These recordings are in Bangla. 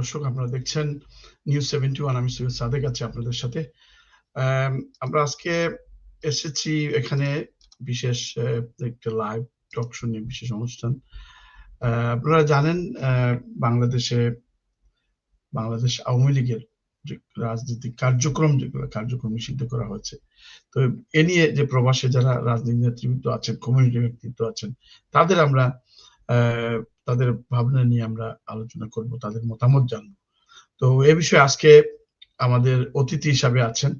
দর্শক, আপনারা দেখছেন নিউজ সেভেন্টি ওয়ান আমি সৈয়দ সাদেক আছি আপনাদের সাথে। আমরা আজকে এসেছি এখানে বিশেষ একটা লাইভ টক শো নিয়ে বিশেষ অনুষ্ঠান। আপনারা জানেন বাংলাদেশে, বাংলাদেশ আওয়ামী লীগের রাজনৈতিক কার্যক্রম, যেগুলো কার্যক্রম নিষিদ্ধ করা হয়েছে, তো এ নিয়ে যে প্রবাসে যারা রাজনীতি নেতৃত্ব আছেন কমিউনিটি ব্যক্তিত্ব আছেন, তাদের আমরা তাদের ভাবনা নিয়ে আমরা আলোচনা করব, তাদের মতামত জানব। তো এ বিষয়ে আজকে আমাদের অতিথি হিসাবে আছেন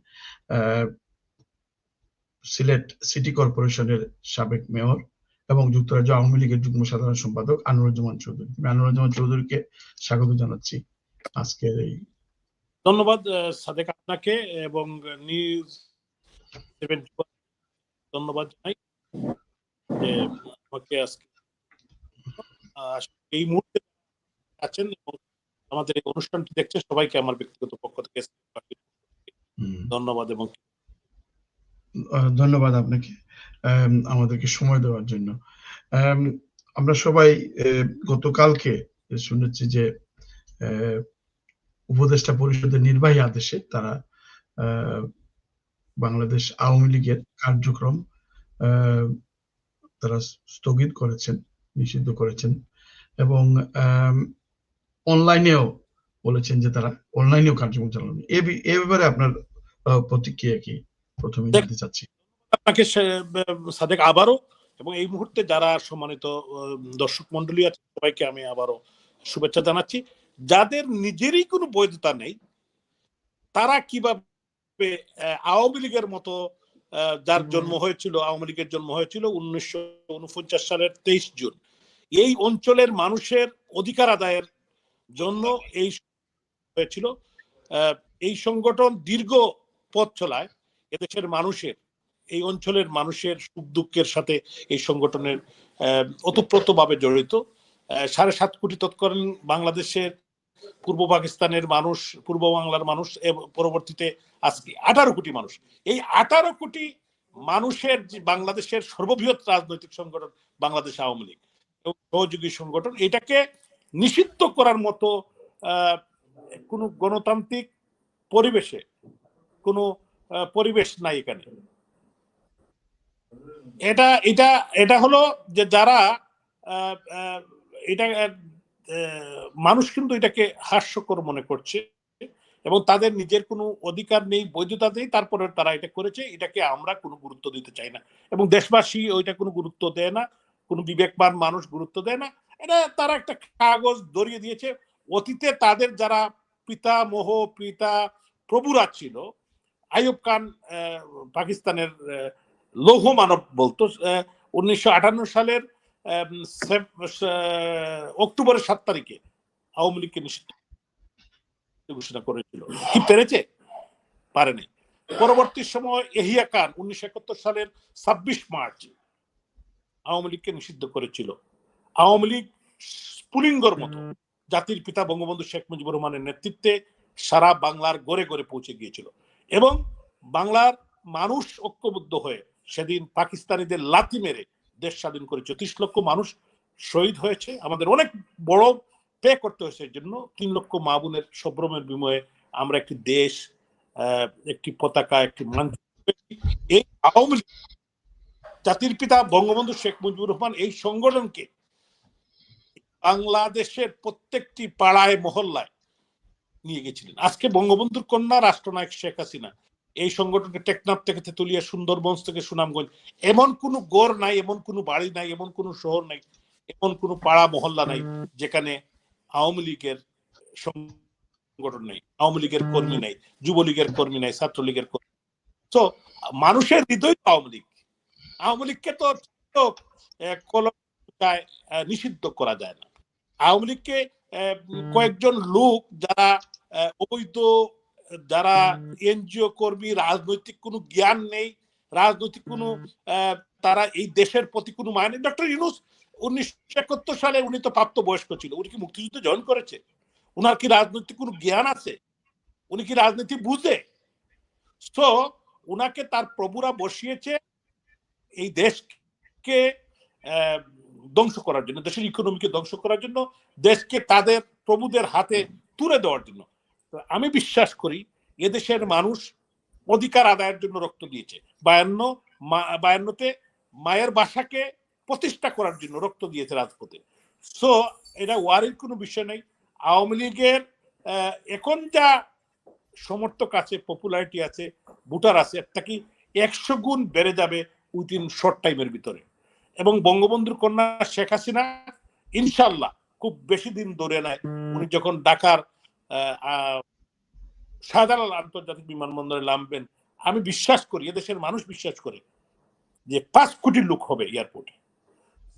সিলেট সিটি কর্পোরেশনের সাবেক মেয়র এবং যুক্তরাজ্য আওয়ামী লীগের যুগ্ম সাধারণ সম্পাদক আনোয়ারুজ্জামান চৌধুরী। আমি আনোয়ারুজ্জামান চৌধুরীকে স্বাগত জানাচ্ছি আজকের এই ধন্যবাদ সাদেক আপনাকে এবং নিউজ ধন্যবাদ জানাই আমাকে আজকে এই মুহূর্তে আছেন এবং আমাদের এই অনুষ্ঠানটি দেখছে সবাইকে আমার ব্যক্তিগত পক্ষ থেকে ধন্যবাদ এবং ধন্যবাদ আপনাকে আমাদেরকে সময় দেওয়ার জন্য। আম, আমরা সবাই গতকালকে শুনেছি যে আহ, উপদেষ্টা পরিষদের নির্বাহী আদেশে তারা আহ, বাংলাদেশ আওয়ামী লীগের কার্যক্রম আহ, তারা স্থগিত করেছেন নিষিদ্ধ করেছেন। এবং অনলাইনেও বলেছেন যে তারা অনলাইনেও কার্যক্রম চালানো এ ব্যাপারে আপনার প্রতিক্রিয়া কি? প্রথমে জানতে চাচ্ছি। আপনাকে সাদেক আবারও এবং এই মুহূর্তে যারা সম্মানিত দর্শক মন্ডলী আছে সবাইকে আমি আবারও শুভেচ্ছা জানাচ্ছি। যাদের নিজেরই কোনো বৈধতা নেই তারা কীভাবে আওয়ামী লীগের মতো যার জন্ম হয়েছিল আওয়ামী লীগের জন্ম হয়েছিল উনিশশো উনপঞ্চাশ সালের তেইশ জুন। এই অঞ্চলের মানুষের অধিকার আদায়ের জন্য এই হয়েছিল এই সংগঠন দীর্ঘ পথ চলায় এদেশের মানুষের, এই অঞ্চলের মানুষের সুখ দুঃখের সাথে এই সংগঠনের ওতপ্রোতভাবে জড়িত। সাড়ে সাত কোটি তৎকালীন বাংলাদেশের, পূর্ব পাকিস্তানের মানুষ, পূর্ব বাংলার মানুষ পরবর্তীতে আজকে আঠারো কোটি মানুষ। এই আঠারো কোটি মানুষের বাংলাদেশের সর্ববৃহৎ রাজনৈতিক সংগঠন বাংলাদেশ আওয়ামী লীগ। সহযোগী সংগঠন, এটাকে নিষিদ্ধ করার মতো কোনো গণতান্ত্রিক পরিবেশে কোনো পরিবেশ নাই এখানে। এটা এটা এটা হলো যে যারা এটা মানুষ কিন্তু এটাকে হাস্যকর মনে করছে এবং তাদের নিজের কোনো অধিকার নেই, বৈধতা নেই, তারপরে তারা এটা করেছে, এটাকে আমরা কোনো গুরুত্ব দিতে চাই না। এবং দেশবাসী ওইটা কোনো গুরুত্ব দেয় না। কোনো বিবেকবান মানুষ গুরুত্ব দেয় না। এটা তারা একটা কাগজ ধরিয়ে দিয়েছে। অতীতে তাদের যারা পিতা, মোহ, পিতা, প্রভুরা ছিল, আইয়ুব খান পাকিস্তানের লৌহ মানব বলতো উনিশশো আটান্ন সালের অক্টোবরের সাত তারিখে আওয়ামী লীগকে নিষিদ্ধ ঘোষণা করেছিল। কি পেরেছে? পারেনি। পরবর্তী সময় এহিয়া খান, উনিশশো একাত্তর সালের ছাব্বিশ মার্চ আওয়ামী লীগকে নিষিদ্ধ করেছিল। আওয়ামী লীগ স্ফুলিঙ্গর মতো জাতির পিতা বঙ্গবন্ধু শেখ মুজিবুর রহমানের নেতৃত্বে সারা বাংলার গড়ে গড়ে পৌঁছে গিয়েছিল। এবং বাংলার মানুষ ঐক্যবদ্ধ হয়ে সেদিন পাকিস্তানিদের লাথি মেরে দেশ স্বাধীন করেছে। ত্রিশ লক্ষ মানুষ শহীদ হয়েছে। আমাদের অনেক বড় পে করতে হয়েছে এর জন্য। তিন লক্ষ মা বোনের সম্ভ্রমের বিময়ে আমরা একটি দেশ আহ, একটি পতাকা একটি মানচিত্র এই আওয়ামী লীগ, জাতির পিতা বঙ্গবন্ধু শেখ মুজিবুর রহমান এই সংগঠনকে বাংলাদেশের প্রত্যেকটি পাড়ায়, মহল্লায় নিয়ে গেছিলেন। আজকে বঙ্গবন্ধুর কন্যা রাষ্ট্রনায়ক শেখ হাসিনা এই সংগঠনকে টেকনাফ থেকে তেতুলিয়া, সুন্দরবন থেকে সুনামগঞ্জ, এমন কোনো গড় নাই, এমন কোনো বাড়ি নাই, এমন কোনো শহর নাই, এমন কোনো পাড়া, মহল্লা নাই যেখানে আওয়ামী লীগের সংগঠন নেই, আওয়ামী লীগের কর্মী নাই, যুবলীগের কর্মী নাই, ছাত্রলীগের কর্মী তো মানুষের হৃদয় আওয়ামী লীগ। আওয়ামী লীগকে তো নিষিদ্ধ করা যায় না। আওয়ামী লীগকে কয়েকজন লোক যারা অবৈধ, যারা এনজিও কর্মী, রাজনৈতিক কোনো জ্ঞান নেই, রাজনৈতিক কোনো তারা এই দেশের প্রতি কোনো মানে ডক্টর ইউনুস উনিশশো একাত্তর সালে উনি তো প্রাপ্ত বয়স্ক ছিল, উনি কি মুক্তিযুদ্ধ জয়েন করেছে? উনার কি রাজনৈতিক কোনো জ্ঞান আছে? উনি কি রাজনীতি বুঝে? তো উনাকে তার প্রভুরা বসিয়েছে এই দেশকে ধ্বংস করার জন্য, দেশের ইকোনমিকে ধ্বংস করার জন্য, দেশকে তাদের প্রভুদের হাতে তুলে দেওয়ার জন্য। আমি বিশ্বাস করি, এদেশের মানুষ অধিকার আদায়ের জন্য রক্ত দিয়েছে। বায়ান্ন বায়ান্নতে মায়ের বাসাকে প্রতিষ্ঠা করার জন্য রক্ত দিয়েছে রাজপথে। সো এটা ওয়ারির কোনো বিষয় নেই। আওয়ামী লীগের এখন যা সমর্থক আছে পপুলারিটি আছে, ভোটার আছে তা কি একশো গুণ বেড়ে যাবে উইদিন শর্ট টাইমের ভিতরে। এবং বঙ্গবন্ধুর কন্যা শেখ হাসিনা ইনশাল্লাহ খুব বেশি দিন ধরে নেয় উনি যখন ঢাকার শাহজালাল আন্তর্জাতিক বিমানবন্দরে নামবেন আমি বিশ্বাস করি এদেশের মানুষ বিশ্বাস করে যে পাঁচ কোটি লোক হবে এয়ারপোর্টে।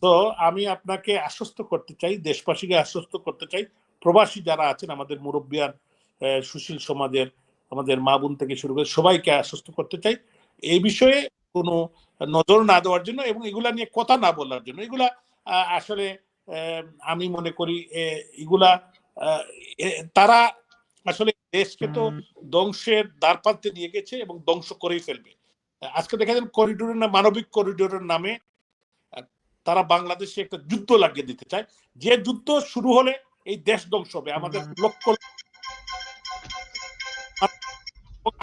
তো আমি আপনাকে আশ্বস্ত করতে চাই দেশবাসীকে আশ্বস্ত করতে চাই প্রবাসী যারা আছেন আমাদের মুরব্বিয়ান সুশীল সমাজের আমাদের মা বোন থেকে শুরু করে সবাইকে আশ্বস্ত করতে চাই। এই বিষয়ে কোনো নজর না দেওয়ার জন্য এবং এগুলা নিয়ে কথা না বলার জন্য এগুলা আসলে আমি মনে করি এগুলা তারা আসলে দেশকে তো ধ্বংসের দ্বারপ্রান্তে নিয়ে গেছে এবং ধ্বংস করেই ফেলবে আজকে দেখা যান করিডোরের না মানবিক করিডোরের নামে তারা বাংলাদেশে একটা যুদ্ধ লাগিয়ে দিতে চায় যে যুদ্ধ শুরু হলে এই দেশ ধ্বংস হবে আমাদের লক্ষ্য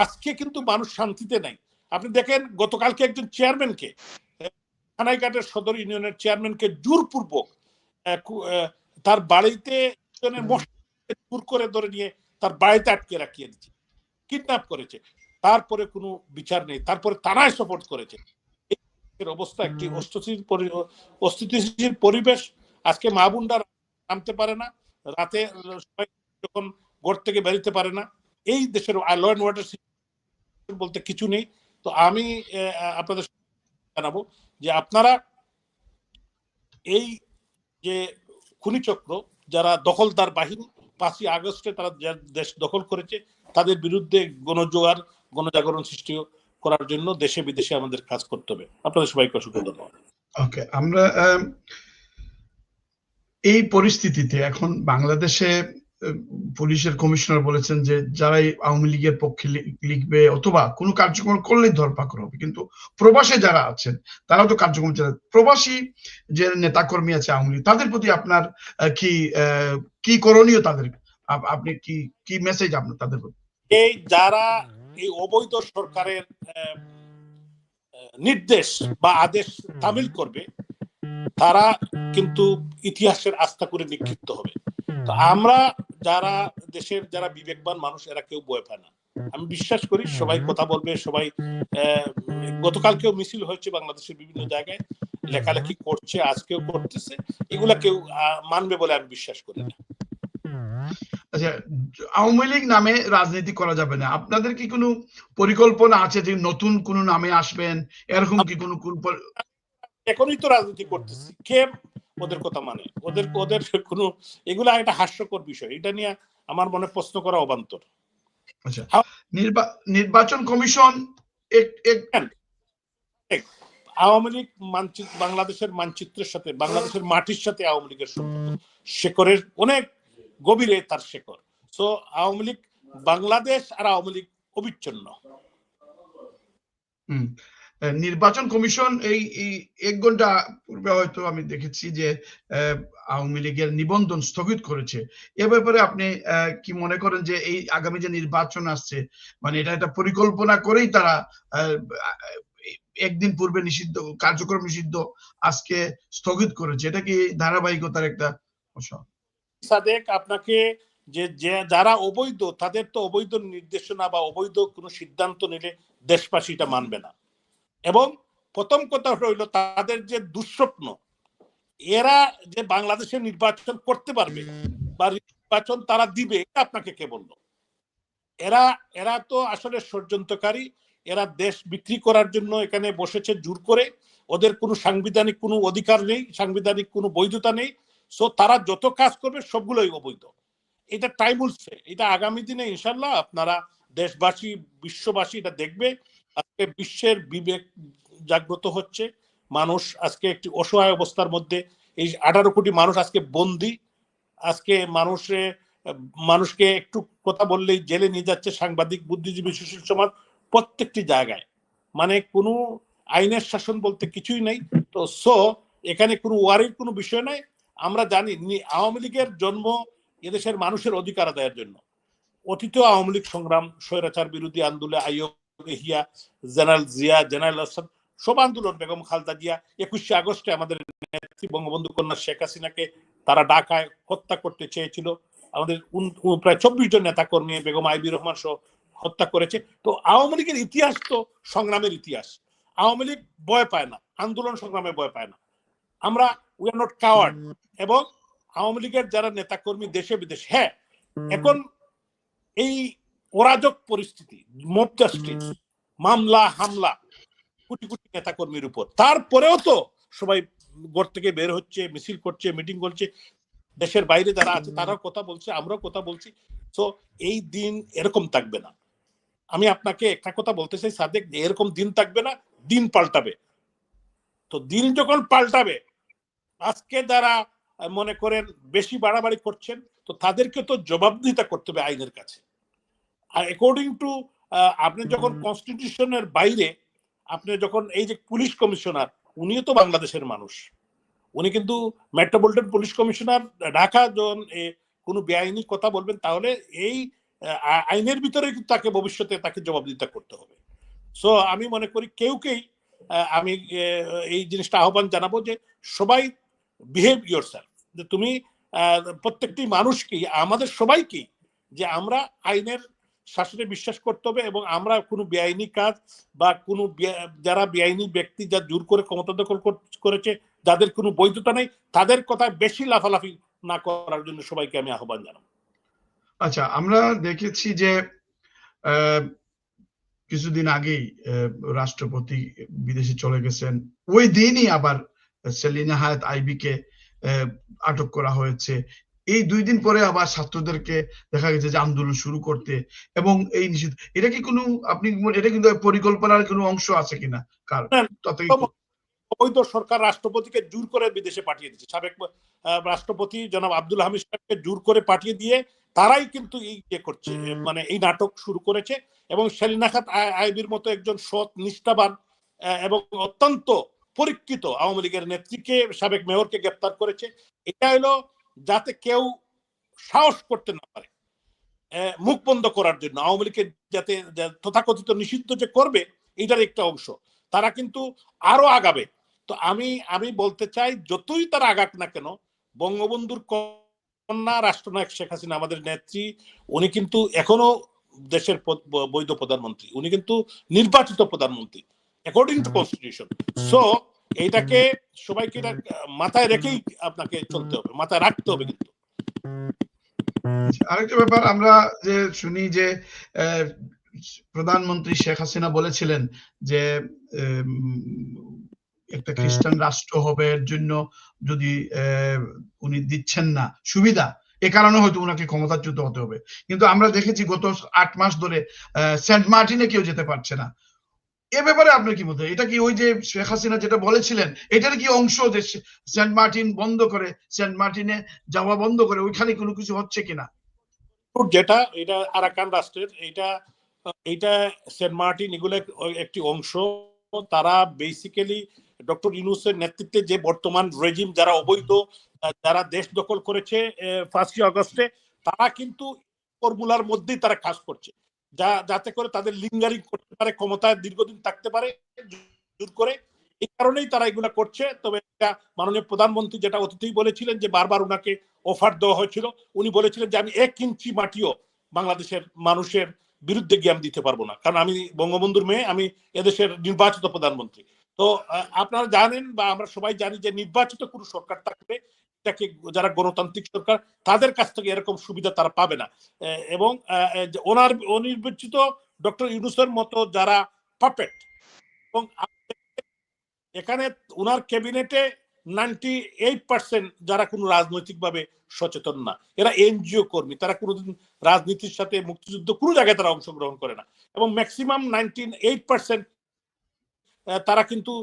আজকে কিন্তু মানুষ শান্তিতে নাই আপনি দেখেন গতকালকে একজন চেয়ারম্যানকে থানাইঘাটের সদর ইউনিয়নের চেয়ারম্যানকে জোরপূর্বক তার বাড়িতে জোর করে ধরে নিয়ে তার বাড়িতে আটকে রাখিয়ে দিচ্ছে কিডন্যাপ করেছে। তারপরে কোনো বিচার নেই তারপরে তারাই সাপোর্ট করেছে। এই অবস্থা একটি অস্থিতিশীল অস্থিতিশীল পরিবেশ। আজকে মা বোনরা নামতে পারে না রাতে যখন ঘর থেকে বেরোতে পারে না। এই দেশের ল অ্যান্ড ওয়াটার বলতে কিছু নেই। তো আমি আপনাদের জানাব যে আপনারা এই যে খুনিচক্র যারা দখলদার বাহিনী পাঁচই আগস্টে তারা দেশ দখল করেছে তাদের বিরুদ্ধে গণজোয়ার গণজাগরণ সৃষ্টি করার জন্য দেশে বিদেশে আমাদের কাজ করতে হবে। আপনাদের সবাইকে অসংখ্য ধন্যবাদ। ওকে আমরা আম, এই পরিস্থিতিতে এখন বাংলাদেশে পুলিশের কমিশনার বলেছেন যে যারাই আওয়ামী লীগের পক্ষে লিখবে অথবা কোনো কার্যক্রম করলেই ধরপাকড় হবে। কিন্তু প্রবাসে যারা আছেন, তারাও তো কার্যক্রম চালায়। প্রবাসী যে নেতাকর্মী আছে আওয়ামী লীগ, তাদের প্রতি আপনার কি কি করণীয় তাদের? আপনি কি কি মেসেজ আপনার তাদের প্রতি? এই যারা এই অবৈধ সরকারের নির্দেশ বা আদেশ তামিল করবে, তারা কিন্তু ইতিহাসের আস্থা করে নিক্ষিপ্ত হবে। আমরা যারা দেশের যারা বিবেকবান মানুষ এরা কেউ বয়ে পায় না। আমি বিশ্বাস করি সবাই কথা বলবে সবাই গতকালকেও মিছিল হয়েছে বাংলাদেশের বিভিন্ন জায়গায়। লেখালেখি করছে আজকেও করতেছে। এগুলা কেউ মানবে বলে আমি বিশ্বাস করি না। আচ্ছা আওয়ামী লীগ নামে রাজনীতি করা যাবে না। আপনাদের কি কোনো পরিকল্পনা আছে যে নতুন কোনো নামে আসবেন? এরকম কি কোনো এখনই তো রাজনীতি করতেছি। কে ওদের কথা মানে। ওদের ওদের কোনো এগুলা একটা হাস্যকর বিষয়। এটা নিয়ে আমার মনে প্রশ্ন করা অবান্তর। আচ্ছা। নির্বাচন কমিশন এক- আওয়ামী লীগ মানচিত্র বাংলাদেশের মানচিত্রের সাথে বাংলাদেশের মাটির সাথে আওয়ামী লীগের সম্পর্ক। শেকরের অনেক গভীরে তার শেকর। সো আওয়ামী লীগ বাংলাদেশ আর আওয়ামী লীগ অবিচ্ছিন্ন। নির্বাচন কমিশন এই এক ঘণ্টা পূর্বে হয়তো আমি দেখেছি যে আওয়ামী লীগের নিবন্ধন স্থগিত করেছে। এ ব্যাপারে আপনি কি মনে করেন যে এই আগামী যে নির্বাচন আসছে মানে এটা একটা পরিকল্পনা করেই তারা একদিন পূর্বে নিষিদ্ধ, কার্যক্রম নিষিদ্ধ আজকে স্থগিত করেছে? এটা কি ধারাবাহিকতার একটা? সাদেক, আপনাকে যে যে যারা অবৈধ, তাদের তো অবৈধ নির্দেশনা বা অবৈধ কোনো সিদ্ধান্ত নিলে দেশবাসী এটা মানবে না। এবং প্রথম কথা হইল তাদের যে দুঃস্বপ্ন, এরা যে বাংলাদেশে নির্বাচন করতে পারবে বা নির্বাচন তারা দিবে, এটা আপনাকে কে বলল? এরা এরা তো আসলে ষড়যন্ত্রকারী, এরা দেশ বিক্রি করার জন্য এখানে বসেছে জোর করে, ওদের কোনো সাংবিধানিক কোনো অধিকার নেই, সাংবিধানিক কোনো বৈধতা নেই, সো তারা যত কাজ করবে সবগুলোই অবৈধ। এটা টাইম উঠছে এটা আগামী দিনে ইনশাল্লাহ আপনারা দেশবাসী, বিশ্ববাসী এটা দেখবে। আজকে বিশ্বের বিবেক জাগ্রত হচ্ছে। মানুষ আজকে একটি অসহায় অবস্থার মধ্যে, এই আঠারো কোটি মানুষ আজকে বন্দি। আজকে মানুষে, মানুষকে একটু কথা বললেই জেলে নিয়ে যাচ্ছে সাংবাদিক, বুদ্ধিজীবী, সুশীল সমাজ প্রত্যেকটি জায়গায়। মানে কোনো আইনের শাসন বলতে কিছুই নেই। তো সো এখানে কোনো ওয়ারির কোনো বিষয় নাই। আমরা জানি আওয়ামী লীগের জন্ম এদেশের মানুষের অধিকার আদায়ের জন্য। অতীত আওয়ামী লীগ সংগ্রাম, স্বৈরাচার বিরোধী আন্দোলনে আয়োগ হিয়া জেনারেল জিয়া জেনারেল আসাদ সব আন্দোলন বেগম খালদা জিয়া একুশে আগস্টে আমাদের নেত্রী বঙ্গবন্ধু কন্যা শেখ হাসিনাকে তারা ঢাকায় হত্যা করতে চেয়েছিল। আমাদের প্রায় চব্বিশ জন নেতা কর্মী বেগম আইবি রহমান সহ হত্যা করেছে। তো আওয়ামী লীগের ইতিহাস তো সংগ্রামের ইতিহাস। আওয়ামী লীগ ভয় পায় না আন্দোলন সংগ্রামে ভয় পায় না। আমরা উই আর নট কাওয়ার্ড এবং আওয়ামী লীগের যারা নেতাকর্মী দেশে বিদেশে হ্যাঁ এখন এই অরাজক পরিস্থিতি মব জাস্টিস মামলা হামলা কোটি কোটি নেতাকর্মীর উপর। তারপরেও তো সবাই ঘর থেকে বের হচ্ছে মিছিল করছে মিটিং করছে দেশের বাইরে যারা আছে তারাও কথা বলছে আমরাও কথা বলছি। তো এই দিন এরকম থাকবে না। আমি আপনাকে একটা কথা বলতে চাই সাদেক এরকম দিন থাকবে না দিন পাল্টাবে। তো দিন যখন পাল্টাবে আজকে যারা মনে করেন বেশি বাড়াবাড়ি করছেন তো তাদেরকে তো জবাবদিহিতা করতে হবে আইনের কাছে। অ্যাকর্ডিং টু আপনি যখন কনস্টিটিউশনের বাইরে আপনি যখন এই যে পুলিশ কমিশনার উনিও তো বাংলাদেশের মানুষ। উনি কিন্তু মেট্রোপলিটন পুলিশ কমিশনার ঢাকা যখন কোনো বেআইনি কথা বলবেন তাহলে এই আইনের ভিতরে কিন্তু তাকে ভবিষ্যতে তাকে জবাবদিহিতা করতে হবে। সো আমি মনে করি কেউ কেই আমি এই জিনিসটা আহ্বান জানাব যে সবাই বিহেভ ইয়োর যে তুমি প্রত্যেকটি মানুষকেই আমাদের সবাইকেই যে আমরা আইনের শাসনে বিশ্বাস করতে হবে এবং আমরা কোনো বেআইনি কাজ বা কোনো যারা বেআইনি ব্যক্তি যা জোর করে ক্ষমতা দখল করেছে, যাদের কোনো বৈধতা নেই, তাদের কথা বেশি লাফালাফি না করার জন্য সবাইকে আমি আহ্বান জানাব। আচ্ছা আমরা দেখেছি যে কিছুদিন আগেই রাষ্ট্রপতি বিদেশে চলে গেছেন। ওই দিনই আবার সেলিনা হায়াত আইবিকে আটক করা হয়েছে। এই দুই দিন পরে আবার ছাত্রদেরকে দেখা গেছে যে আন্দোলন শুরু করতে এবং এই নিষেধ এটা কি কোনো আপনি এটা কিন্তু পরিকল্পনার কোনো অংশ আছে কিনা? কার? না, তাতে অবৈধ সরকার রাষ্ট্রপতিকে জোর করে বিদেশে পাঠিয়ে দিচ্ছে সাবেক রাষ্ট্রপতি জনাব আব্দুল হামিদ সাহেবকে জোর করে পাঠিয়ে দিয়ে তারাই কিন্তু এই ইয়ে করছে মানে এই নাটক শুরু করেছে এবং সেলিনাখাত আইবির মতো একজন সৎ নিষ্ঠাবান এবং অত্যন্ত পরীক্ষিত আওয়ামী লীগের নেত্রীকে সাবেক মেয়রকে গ্রেপ্তার করেছে। এটা হলো যাতে কেউ সাহস করতে না পারে। মুখ বন্ধ করার জন্য, আওয়ামী লীগের যাতে তথাকথিত নিষিদ্ধ যে করবে এটার একটা অংশ। তারা কিন্তু আরও আগাবে। তো আমি আমি বলতে চাই, যতই তারা আগাক না কেন, বঙ্গবন্ধুর কন্যা রাষ্ট্রনায়ক শেখ হাসিনা, আমাদের নেত্রী, উনি কিন্তু এখনও দেশের বৈধ প্রধানমন্ত্রী। উনি কিন্তু নির্বাচিত প্রধানমন্ত্রী অ্যাকর্ডিং টু কনস্টিটিউশন সো এইটাকে সবাইকে এটা মাথায় রেখেই আপনাকে চলতে হবে মাথায় রাখতে হবে কিন্তু। আরেকটা ব্যাপার আমরা যে শুনি যে প্রধানমন্ত্রী শেখ হাসিনা বলেছিলেন যে একটা খ্রিস্টান রাষ্ট্র হবে এর জন্য যদি আহ, উনি দিচ্ছেন না সুবিধা। এ কারণে হয়তো উনাকে ক্ষমতাচ্যুত হতে হবে। কিন্তু আমরা দেখেছি গত আট মাস ধরে আহ, সেন্ট মার্টিনে কেউ যেতে পারছে না। এ ব্যাপারে আপনার কি মত এটা কি ওই যে শেখ হাসিনা যেটা বলেছিলেন, এটার কি অংশ যে সেন্ট মার্টিন বন্ধ করে, সেন্ট মার্টিনে যাওয়া বন্ধ করে, ওইখানে কোনো কিছু হচ্ছে কিনা? যেটা, এটা আরাকান রাষ্ট্রের এটা এটা সেন্ট মার্টিন এগুলো একটি অংশ। তারা বেসিক্যালি ডক্টর ইউনুসের নেতৃত্বে যে বর্তমান রেজিম যারা অবৈধ, যারা দেশ দখল করেছে ফার্স্টই আগস্টে, তারা কিন্তু ফর্মুলার মধ্যেই তারা কাজ করছে। যা, যাতে করে তাদের লিঙ্গারিং করতে পারে, ক্ষমতায় দীর্ঘদিন থাকতে পারে, জোর করে। এই কারণেই তারা এগুলা করছে। তবে এটা মাননীয় প্রধানমন্ত্রী যেটা অতিথি বলেছিলেন যে বারবার ওনাকে অফার দেওয়া হয়েছিল, উনি বলেছিলেন যে আমি এক ইঞ্চি মাটিও বাংলাদেশের মানুষের বিরুদ্ধে গিয়ে আমি দিতে পারব না। কারণ আমি বঙ্গবন্ধুর মেয়ে, আমি এদেশের নির্বাচিত প্রধানমন্ত্রী। তো আপনারা জানেন বা আমরা সবাই জানি যে নির্বাচিত কোনো সরকার থাকবে এটাকে যারা গণতান্ত্রিক সরকার, তাদের কাছ থেকে এরকম সুবিধা তারা পাবে না। এবং ওনার অনির্বাচিত ডক্টর ইউনুসের মতো যারা পাপেট এবং এখানে ওনার ক্যাবিনেটে নাইনটি এইট পার্সেন্ট যারা কোনো রাজনৈতিকভাবে সচেতন না। এরা এনজিও কর্মী, তারা কোনোদিন রাজনীতির সাথে মুক্তিযুদ্ধ কোনো জায়গায় তারা অংশগ্রহণ করে না। এবং ম্যাক্সিমাম নাইনটিন এইট পার্সেন্ট তারা কিন্তু,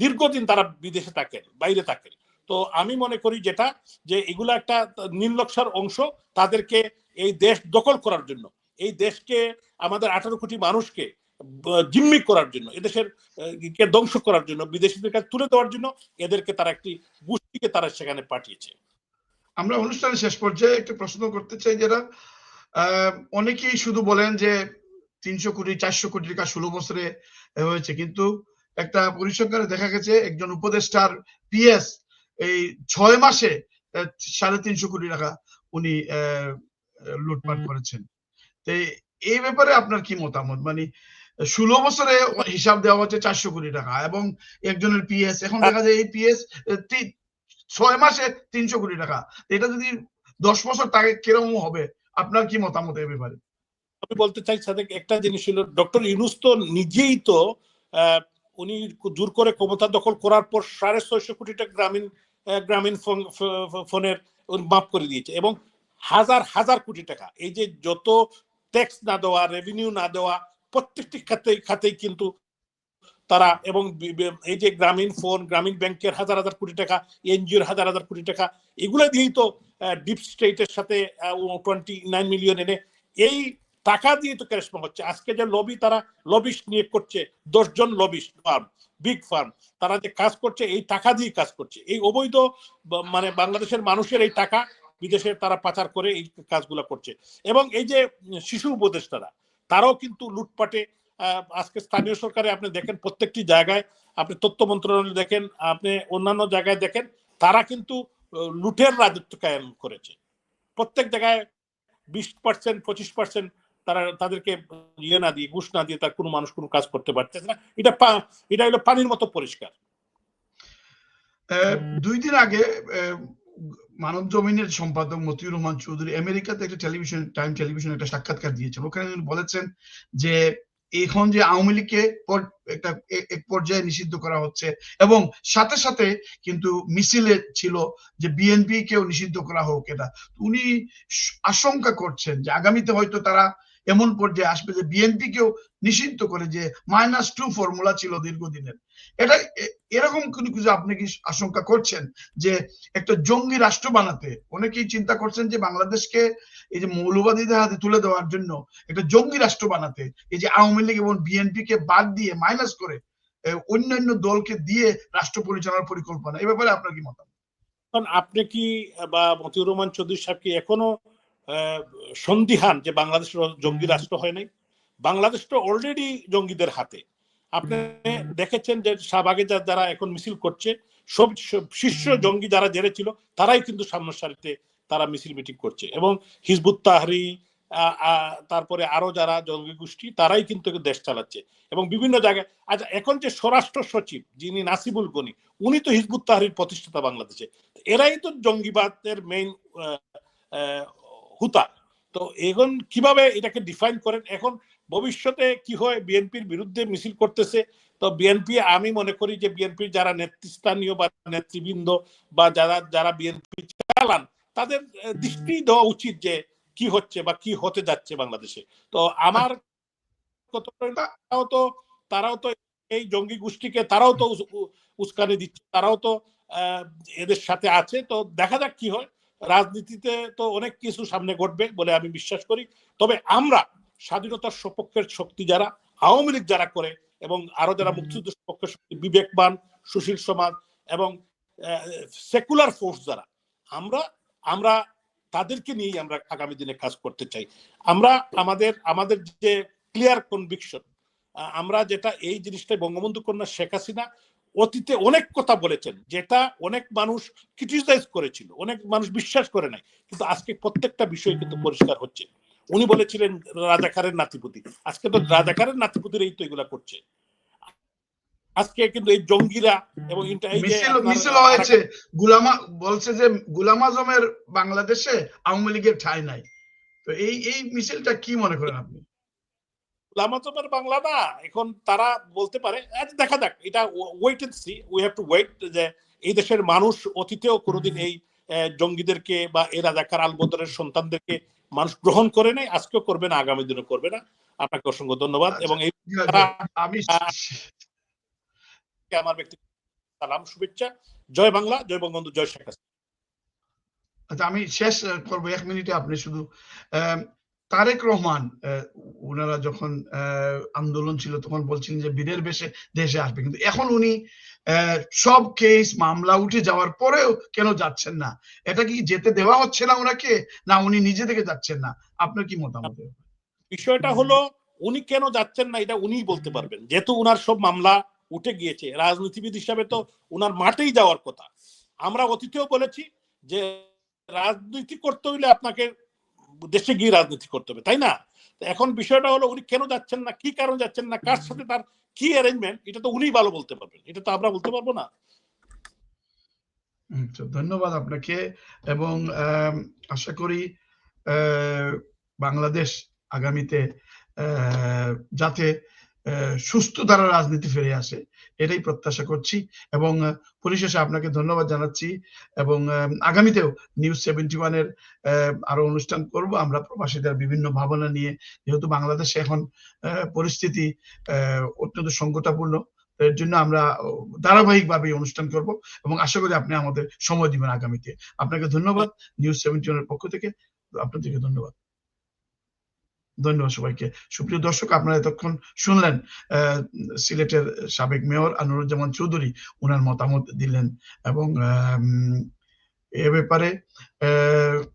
দীর্ঘদিন তারা বিদেশে থাকেন, বাইরে থাকেন। তো আমি মনে করি যেটা, যে এগুলো একটা নির্লক্ষার অংশ তাদেরকে এই দেশ দখল করার জন্য, এই দেশকে, আমাদের আঠারো কোটি মানুষকে জিম্মি করার জন্য, এদেশের, কে ধ্বংস করার জন্য, বিদেশিদের কাছে তুলে দেওয়ার জন্য এদেরকে তারা একটি গোষ্ঠীকে তারা সেখানে পাঠিয়েছে। আমরা অনুষ্ঠানের শেষ পর্যায়ে একটা প্রশ্ন করতে চাই, যারা অনেকেই শুধু বলেন যে তিনশো কোটি, চারশো কোটি টাকা ষোলো বছরে হয়েছে, কিন্তু একটা পরিসংখ্যানে দেখা গেছে, একজন উপদেষ্টার পিএস এই ছয় মাসে সাড়ে তিনশো কোটি টাকা উনি লুটপাট করেছেন। তো এই- ব্যাপারে আপনার কি মতামত? মানে ষোলো বছরে হিসাব দেওয়া হচ্ছে চারশো কোটি টাকা এবং একজনের পিএস এখন দেখা যায় এই পিএস ছয় মাসে তিনশো কোটি টাকা। এটা যদি দশ বছর তাকে কীরকম হবে? আপনার কি মতামত এই ব্যাপারে? আমি বলতে চাই সাদেক একটা জিনিস ছিল ডক্টর ইউনুস তো নিজেই তো আহ, উনি জোর করে ক্ষমতা দখল করার পর সাড়ে ছয়শো কোটি টাকা গ্রামীণ গ্রামীণ ফোন- ফোনের মাফ করে দিয়েছে। এবং হাজার হাজার কোটি টাকা, এই যে যত ট্যাক্স না দেওয়া রেভিনিউ না দেওয়া, প্রত্যেকটি খাতে, খাতেই কিন্তু তারা এবং এই যে গ্রামীণ ফোন, গ্রামীণ ব্যাংকের হাজার হাজার কোটি টাকা, এনজিওর হাজার হাজার কোটি টাকা, এগুলো দিয়েই তো ডিপ স্টেটের সাথে টোয়েন্টি নাইন মিলিয়ন এনে এই টাকা দিয়ে তো ক্যারেসমা হচ্ছে আজকে যে লবি তারা লবিস্ট নিয়ে করছে, দশজন লবিস্ট ফার্ম বিগ ফার্ম তারা যে কাজ করছে, এই টাকা দিয়ে কাজ করছে। এই অবৈধ মানে বাংলাদেশের মানুষের এই টাকা বিদেশে তারা পাচার করে এই কাজগুলো করছে। এবং এই যে শিশু উপদেষ্টারা, তারাও কিন্তু লুটপাটে আজকে স্থানীয় সরকারে আপনি দেখেন প্রত্যেকটি জায়গায়, আপনি তথ্য মন্ত্রণালয় দেখেন, আপনি অন্যান্য জায়গায় দেখেন, তারা কিন্তু লুটের রাজত্ব কায়েম করেছে। প্রত্যেক জায়গায় বিশ পার্সেন্ট পঁচিশ পার্সেন্ট তারা তাদেরকে ইয়ে না দিয়ে, ঘুষ না দিয়ে তার কোনো মানুষ কোনো কাজ করতে পারতেছে না। এটা এটা হলো পানির মতো পরিষ্কার। দুই দিন আগে মানব জমিনের সম্পাদক মতিউর রহমান চৌধুরী আমেরিকাতে একটা টেলিভিশন, টাইম টেলিভিশন একটা সাক্ষাৎকার দিয়েছেন। ওখানে উনি বলেছেন যে, এখন যে আওয়ামী লীগকে একটা এক পর্যায়ে নিষিদ্ধ করা হচ্ছে এবং সাথে সাথে কিন্তু মিছিলে ছিল যে বিএনপি কেও নিষিদ্ধ করা হোক এটা। উনি আশঙ্কা করছেন যে আগামীতে হয়তো তারা এমন পর্যায়ে আসবে যে বিএনপি কেও নিষিদ্ধ করে যে মাইনাস টু ফর্মুলা ছিল দীর্ঘদিনের। এটা এরকম কোনো কিছু আপনি কি আশঙ্কা করছেন যে একটা জঙ্গি রাষ্ট্র বানাতে? অনেকেই চিন্তা করছেন যে বাংলাদেশকে এই যে মৌলবাদীদের হাতে তুলে দেওয়ার জন্য একটা জঙ্গি রাষ্ট্র বানাতে। এই যে আওয়ামী লীগ এবং বিএনপি কে বাদ দিয়ে মাইনাস করে অন্যান্য দলকে দিয়ে রাষ্ট্র পরিচালনার পরিকল্পনা। এই ব্যাপারে আপনার কি মতামত? আপনি কি বা মতিউর রহমান চৌধুরী সাহেব কি এখনও সন্দিহান যে বাংলাদেশ জঙ্গি রাষ্ট্র হয় নাই বাংলাদেশ তো অলরেডি জঙ্গিদের হাতে। আপনি দেখেছেন যে শাহবাগে যারা এখন মিছিল করছে সব শীর্ষ জঙ্গি যারা জেলে ছিল তারাই কিন্তু সামনের সারিতে তারা মিছিল মিটিং করছে। এবং হিজবুত তাহরি তারপরে আরও যারা জঙ্গি গোষ্ঠী তারাই কিন্তু দেশ চালাচ্ছে। এবং বিভিন্ন জায়গায় আচ্ছা এখন যে স্বরাষ্ট্র সচিব যিনি নাসিবুল গনি উনি তো হিজবুত তাহরির প্রতিষ্ঠাতা বাংলাদেশে। এরাই তো জঙ্গিবাদের মেইন হুতা তো এখন কীভাবে এটাকে ডিফাইন করেন? এখন ভবিষ্যতে কি হয়? বিএনপির বিরুদ্ধে মিছিল করতেছে। তো বিএনপি, আমি মনে করি যে বিএনপির যারা নেতৃস্থানীয় বা নেতৃবৃন্দ বা যারা যারা বিএনপি চালান, তাদের দৃষ্টি দেওয়া উচিত যে কি হচ্ছে বা কি হতে যাচ্ছে বাংলাদেশে। তো আমার তারাও তো তারাও তো এই জঙ্গি গোষ্ঠীকে, তারাও তো উস্কানি দিচ্ছে, তারাও তো এদের সাথে আছে। তো দেখা যাক কি হয়। রাজনীতিতে তো অনেক কিছু সামনে ঘটবে বলে আমি বিশ্বাস করি। তবে আমরা স্বাধীনতার সপক্ষের শক্তি যারা আওয়ামী লীগ যারা করে এবং আরও যারা মুক্তিযুদ্ধ সপক্ষের শক্তি বিবেকবান সুশীল সমাজ এবং সেকুলার ফোর্স যারা আমরা আমরা তাদেরকে নিয়েই আমরা আগামী দিনে কাজ করতে চাই। আমরা আমাদের আমাদের যে ক্লিয়ার কনভিকশন আমরা যেটা এই জিনিসটাই বঙ্গবন্ধু কন্যা শেখ হাসিনা অতীতে অনেক কথা বলেছেন যেটা অনেক মানুষ ক্রিটিসাইজ করেছিল অনেক মানুষ বিশ্বাস করে নাই কিন্তু আজকে প্রত্যেকটা বিষয় কিন্তু পরিষ্কার হচ্ছে। উনি বলেছিলেন রাজাকারের নাতিপুতি। আজকে তো রাজাকারের নাতিপুতিরাই তো এগুলা করছে। আজকে কিন্তু এই জঙ্গিরা এবং মিছিল হয়েছে। গুলামা বলছে যে গুলাম আজমের বাংলাদেশে আওয়ামী লীগের ঠাঁই নাই। তো এই এই মিছিলটা কি মনে করেন আপনি? লামাজমের বাংলা না এখন তারা বলতে পারে দেখা যাক এটা wait and see we have to wait যে এই দেশের মানুষ অতীতেও কোনোদিন এই জঙ্গিদেরকে বা এই রাজাকার আলবদরের সন্তানদেরকে মানুষ গ্রহণ করে নাই আজকেও করবে না আগামী দিনও করবে না আপনাকে অসংখ্য ধন্যবাদ আচ্ছা। এবং এই আমি আমার ব্যক্তিগত সালাম শুভেচ্ছা জয় বাংলা জয় বঙ্গবন্ধু জয় শেখ হাসিনা আচ্ছা আমি শেষ করব এক মিনিটে আপনি শুধু আম, তারেক রহমান ওনারা যখন আন্দোলন ছিল তখন বলছিলেন যে বীরের বেশে দেশে আসবে। কিন্তু এখন উনি সব কেস মামলা উঠে যাওয়ার পরেও কেন যাচ্ছেন না? এটা কি যেতে দেওয়া হচ্ছে না ওনাকে না উনি নিজে থেকে যাচ্ছেন না? আপনার কি মতামত? বিষয়টা হলো, উনি কেন যাচ্ছেন না এটা উনিই বলতে পারবেন। যেহেতু উনার সব মামলা উঠে গিয়েছে, রাজনীতিবিদ হিসাবে তো উনার মাঠেই যাওয়ার কথা। আমরা অতীতেও বলেছি যে, রাজনীতি করতে হইলে আপনাকে দেশে গিয়ে রাজনীতি করতে হবে, তাই না? এখন বিষয়টা হলো উনি কেন যাচ্ছেন না, কি কারণ যাচ্ছেন না, কার সাথে তার কি অ্যারেঞ্জমেন্ট এটা তো উনি ভালো বলতে পারবেন, এটা তো আমরা বলতে পারব না। ধন্যবাদ আপনাকে এবং আশা করি বাংলাদেশ আগামীতে যাতে সুস্থ ধারা রাজনীতি ফিরে আসে, এটাই প্রত্যাশা করছি। এবং পরিশেষে আপনাকে ধন্যবাদ জানাচ্ছি। এবং আগামীতেও নিউজ সেভেন্টি ওয়ানের আরও অনুষ্ঠান করব। আমরা প্রবাসীদের বিভিন্ন ভাবনা নিয়ে, যেহেতু বাংলাদেশে এখন পরিস্থিতি অত্যন্ত সংকটাপূর্ণ, এর জন্য আমরা ধারাবাহিকভাবে অনুষ্ঠান করব। এবং আশা করি আপনি আমাদের সময় দিবেন আগামীতে। আপনাকে ধন্যবাদ নিউজ সেভেন্টিনের পক্ষ থেকে। আপনাদেরকে ধন্যবাদ। ধন্যবাদ সবাইকে। সুপ্রিয় দর্শক আপনারা এতক্ষণ শুনলেন সিলেটের সাবেক মেয়র আনুরুজ্জামান চৌধুরী ওনার মতামত দিলেন এবং এ ব্যাপারে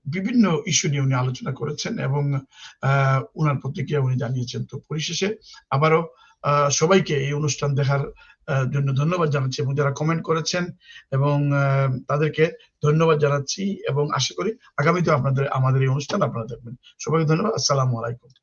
বিভিন্ন ইস্যু নিয়ে উনি আলোচনা করেছেন এবং আহ, ওনার প্রতিক্রিয়া উনি জানিয়েছেন। তো পরিশেষে আবারও সবাইকে এই অনুষ্ঠান দেখার জন্য ধন্যবাদ জানাচ্ছি এবং যারা কমেন্ট করেছেন এবং তাদেরকে ধন্যবাদ জানাচ্ছি এবং আশা করি আগামীতে আপনাদের, আমাদের এই অনুষ্ঠান আপনারা দেখবেন। সবাইকে ধন্যবাদ। আসসালামু আলাইকুম।